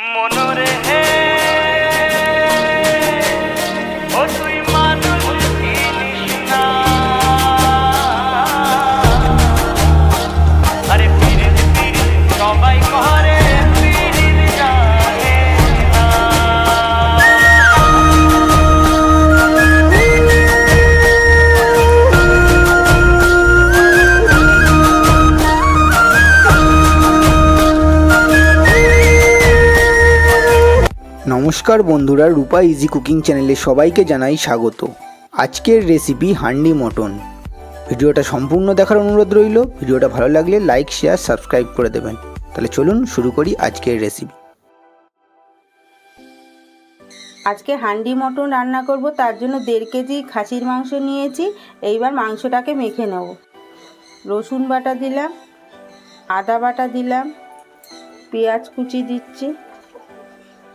মনরে নমস্কার বন্ধুরা, রূপা ইজি কুকিং চ্যানেলে সবাইকে জানাই স্বাগত। আজকের রেসিপি হান্ডি মটন। ভিডিওটা সম্পূর্ণ দেখার অনুরোধ রইল। ভিডিওটা ভালো লাগলে লাইক শেয়ার সাবস্ক্রাইব করে দেবেন। তাহলে চলুন শুরু করি আজকের রেসিপি আজকে হান্ডি মটন রান্না করব, তার জন্য দেড় কেজি খাসির মাংস নিয়েছি। এইবার মাংসটাকে মেখে নেব। রসুন বাটা দিলাম, আদা বাটা দিলাম, পেঁয়াজ কুচি দিচ্ছি।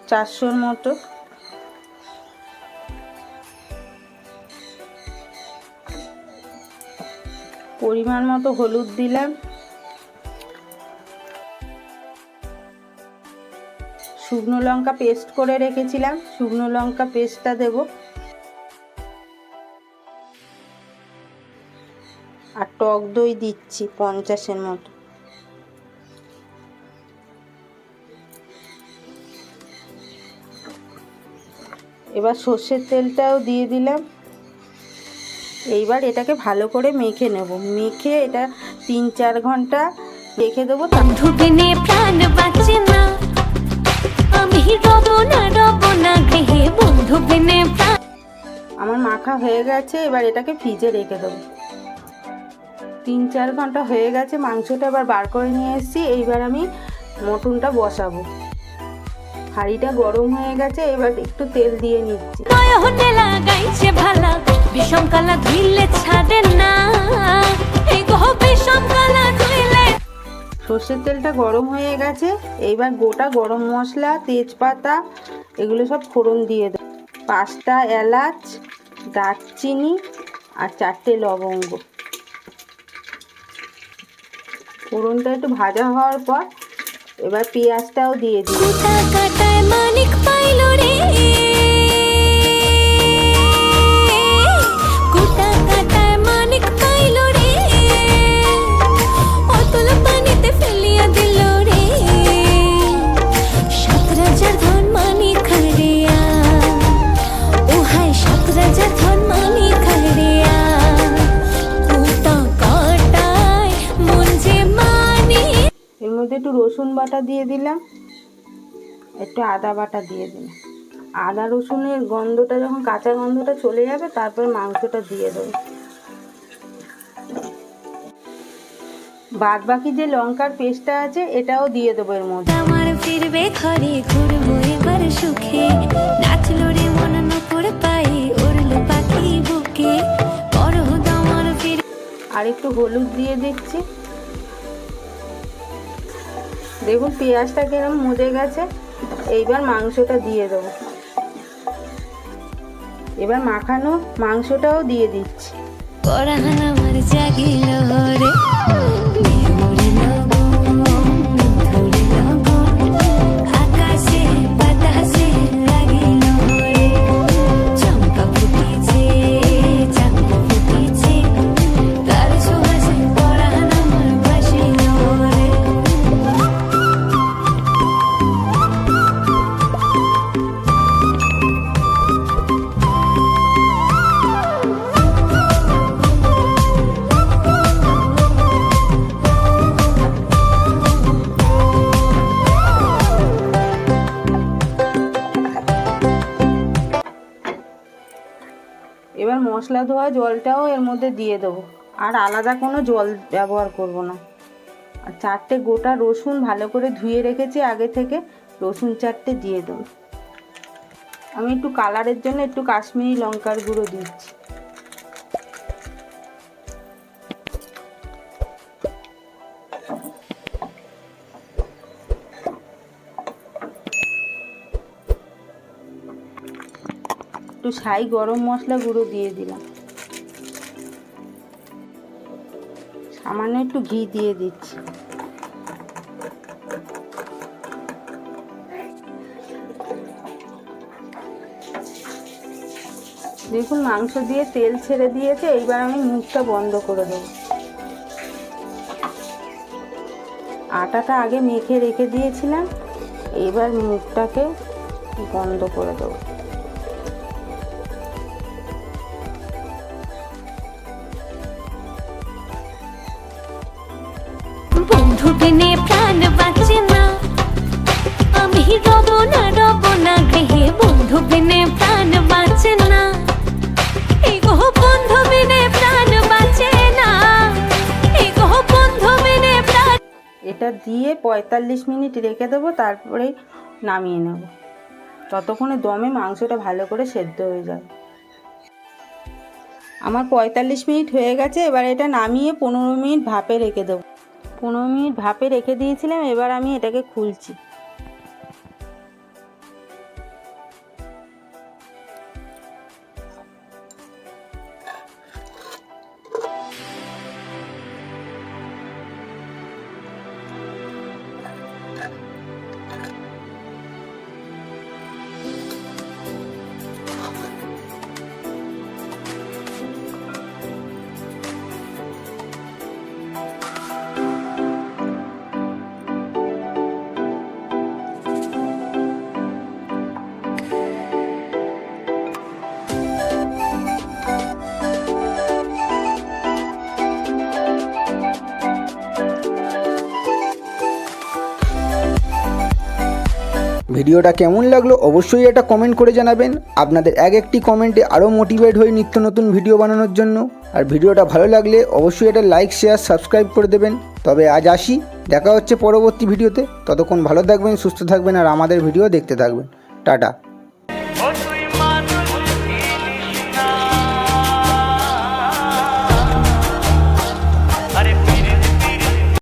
চারশোর মতো। পরিমাণ মতো হলুদ দিলাম। শুকনো লঙ্কা পেস্ট করে রেখেছিলাম। শুকনো লঙ্কা পেস্টটা দেব। আর টক দই দিচ্ছি পঞ্চাশের মতো। এবার সর্ষের তেলটাও দিয়ে দিলাম। এইবার এটাকে ভালো করে মেখে নেব। মেখে এটা তিন চার ঘণ্টা রেখে দেবো। তার বন্ধু বিনে প্রাণ বাঁচে না। আমি রব না রব না গৃহে। বন্ধু বিনে আমার মাখা হয়ে গেছে এবার এটাকে ফ্রিজে রেখে দেবো। তিন চার ঘণ্টা হয়ে গেছে মাংসটা এবার বার করে নিয়ে এসেছি। এইবার আমি মটনটা বসাবো। হাঁড়িটা গরম হয়ে গেছে এবার একটু তেল দিয়ে নিচ্ছি। নয়নে লাগাইছে ভালা বিষম কালা ধুইলে ছাড়ে না। এই গহ বিষম কালা ধুইলে। সর্ষের তেলটা গরম হয়ে গেছে এইবার গোটা গরম মশলা তেজপাতা এগুলো সব ফোড়ন দিয়ে দেবো। পাঁচটা এলাচ দারচিনি আর চারটে লবঙ্গ। ফোড়নটা একটু ভাজা হওয়ার পর এবার পেঁয়াজটাও দিয়ে দিই। মধ্যে একটু রসুন বাটা দিয়ে দিলাম। একটু আদা বাটা দিয়ে দিলাম। আদা রসুনের গন্ধটা যখন কাঁচা গন্ধটা চলে যাবে তারপর মাংসটা দিয়ে দেবো। বাদ বাকি যে লঙ্কার পেস্টটা আছে এটাও দিয়ে দেবো এর মধ্যে। আমার ফিরবে ঘরে ঘুরবো এবার সুখে। নাচলো রে মন নপুর পায়ে উড়লো পাখি বুকে। বড় আমার ফির আর একটু হলুদ দিয়ে দিচ্ছি। দেখুন পেঁয়াজটা কিরম মজে গেছে। এইবার মাংসটা দিয়ে দেবো। এবার মাখানো মাংসটাও দিয়ে দিচ্ছি। এবার মশলা ধোয়া জলটাও এর মধ্যে দিয়ে দেবো। আর আলাদা কোনো জল ব্যবহার করব না। আর চারটে গোটা রসুন ভালো করে ধুয়ে রেখেছি, আগে থেকে রসুন চারটে দিয়ে দেবো। আমি একটু কালারের জন্য একটু কাশ্মীরি লঙ্কার গুঁড়ো দিচ্ছি। একটু ছাই গরম মশলা গুঁড়ো দিয়ে দিলাম। সামান্য একটু ঘি দিয়ে দিচ্ছি। দেখুন, মাংস দিয়ে তেল ছেড়ে দিয়েছে, এইবার আমি মুখটা বন্ধ করে দেবো। আটাটা আগে মেখে রেখে দিয়েছিলাম এবার মুখটাকে বন্ধ করে দেবো। বন্ধু প্রাণ বাঁচে না। আমি রব না রব না গৃহে বন্ধু বিনে প্রাণ বাঁচে না। এই গো বন্ধু বিনে প্রাণ বাঁচে না। এই গো বন্ধু বিনে প্রাণ এটা দিয়ে পঁয়তাল্লিশ মিনিট রেখে দেবো তারপরে নামিয়ে নেব। ততক্ষণে দমে মাংসটা ভালো করে সেদ্ধ হয়ে যাবে আমার পঁয়তাল্লিশ মিনিট হয়ে গেছে, এবার এটা নামিয়ে পনেরো মিনিট ভাপে রেখে দেবো। পনেরো মিনিট ভাপে রেখে দিয়েছিলাম এবার আমি এটাকে খুলছি। ভিডিওটা কেমন লাগল অবশ্যই এটা কমেন্ট করে জানাবেন। আপনাদের এক একটি কমেন্টে আরও মোটিভেট হয়ে নিত্য নতুন ভিডিও বানানোর জন্য। আর ভিডিওটা ভালো লাগলে অবশ্যই এটা লাইক শেয়ার সাবস্ক্রাইব করে দেবেন। তবে আজ আসি, দেখা হচ্ছে পরবর্তী ভিডিওতে ততক্ষণ ভালো থাকবেন, সুস্থ থাকবেন, আর আমাদের ভিডিও দেখতে থাকবেন। টাটা।